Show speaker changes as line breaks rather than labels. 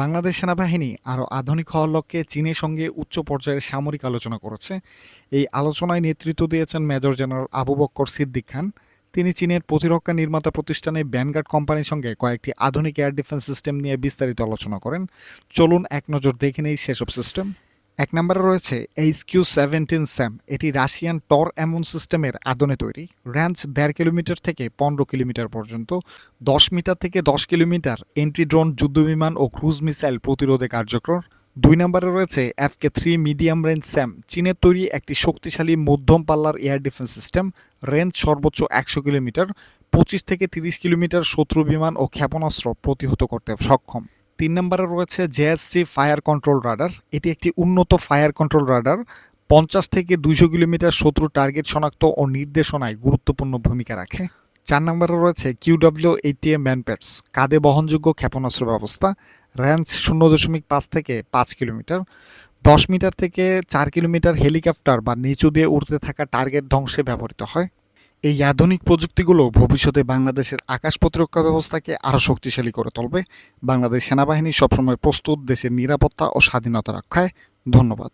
বাংলাদেশ সেনাবাহিনী আরও আধুনিক হওয়ার লক্ষ্যে চীনের সঙ্গে উচ্চ পর্যায়ের সামরিক আলোচনা করেছে। এই আলোচনায় নেতৃত্ব দিয়েছেন মেজর জেনারেল আবু বক্কর সিদ্দিক খান। তিনি চীনের প্রতিরক্ষা নির্মাতা প্রতিষ্ঠানে ব্যানগার্ড কোম্পানির সঙ্গে কয়েকটি আধুনিক এয়ার ডিফেন্স সিস্টেম নিয়ে বিস্তারিত আলোচনা করেন। চলুন এক নজর দেখে নেই সেসব সিস্টেম এক নম্বরে রয়েছে এইচ কিউ সেভেন্টিন স্যাম এটি রাশিয়ান টর এমন সিস্টেমের আদনে তৈরি। রেঞ্জ দেড় কিলোমিটার থেকে পনেরো কিলোমিটার পর্যন্ত, দশ মিটার থেকে দশ কিলোমিটার এন্ট্রি ড্রোন, যুদ্ধবিমান ও ক্রুজ মিসাইল প্রতিরোধে কার্যকর দুই নম্বরে রয়েছে FK three medium range SAM চীনের তৈরি একটি শক্তিশালী মধ্যম পাল্লার এয়ার ডিফেন্স সিস্টেম। রেঞ্জ সর্বোচ্চ একশো কিলোমিটার, পঁচিশ থেকে তিরিশ কিলোমিটার শত্রু বিমান ও ক্ষেপণাস্ত্র প্রতিহত করতে সক্ষম। তিন নম্বরে রয়েছে জেএসজি ফায়ার কন্ট্রোল রাডার এটি একটি উন্নত ফায়ার কন্ট্রোল রাডার পঞ্চাশ থেকে দুইশো কিলোমিটার শত্রু টার্গেট শনাক্ত ও নির্দেশনায় গুরুত্বপূর্ণ ভূমিকা রাখে। চার নম্বরে রয়েছে কিউডব্লিউ এইটিএম ম্যানপ্যাডস কাঁধে বহনযোগ্য ক্ষেপণাস্ত্র ব্যবস্থা। রেঞ্জ শূন্য দশমিক পাঁচ থেকে পাঁচ কিলোমিটার। দশ মিটার থেকে চার কিলোমিটার হেলিকপ্টার বা নিচু দিয়ে উড়তে থাকা টার্গেট ধ্বংসে ব্যবহৃত হয়। এই আধুনিক প্রযুক্তিগুলো ভবিষ্যতে বাংলাদেশের আকাশ প্রতিরক্ষা ব্যবস্থাকে আরও শক্তিশালী করে তুলবে। বাংলাদেশ সেনাবাহিনী সবসময় প্রস্তুত দেশের নিরাপত্তা ও স্বাধীনতা রক্ষায়। ধন্যবাদ।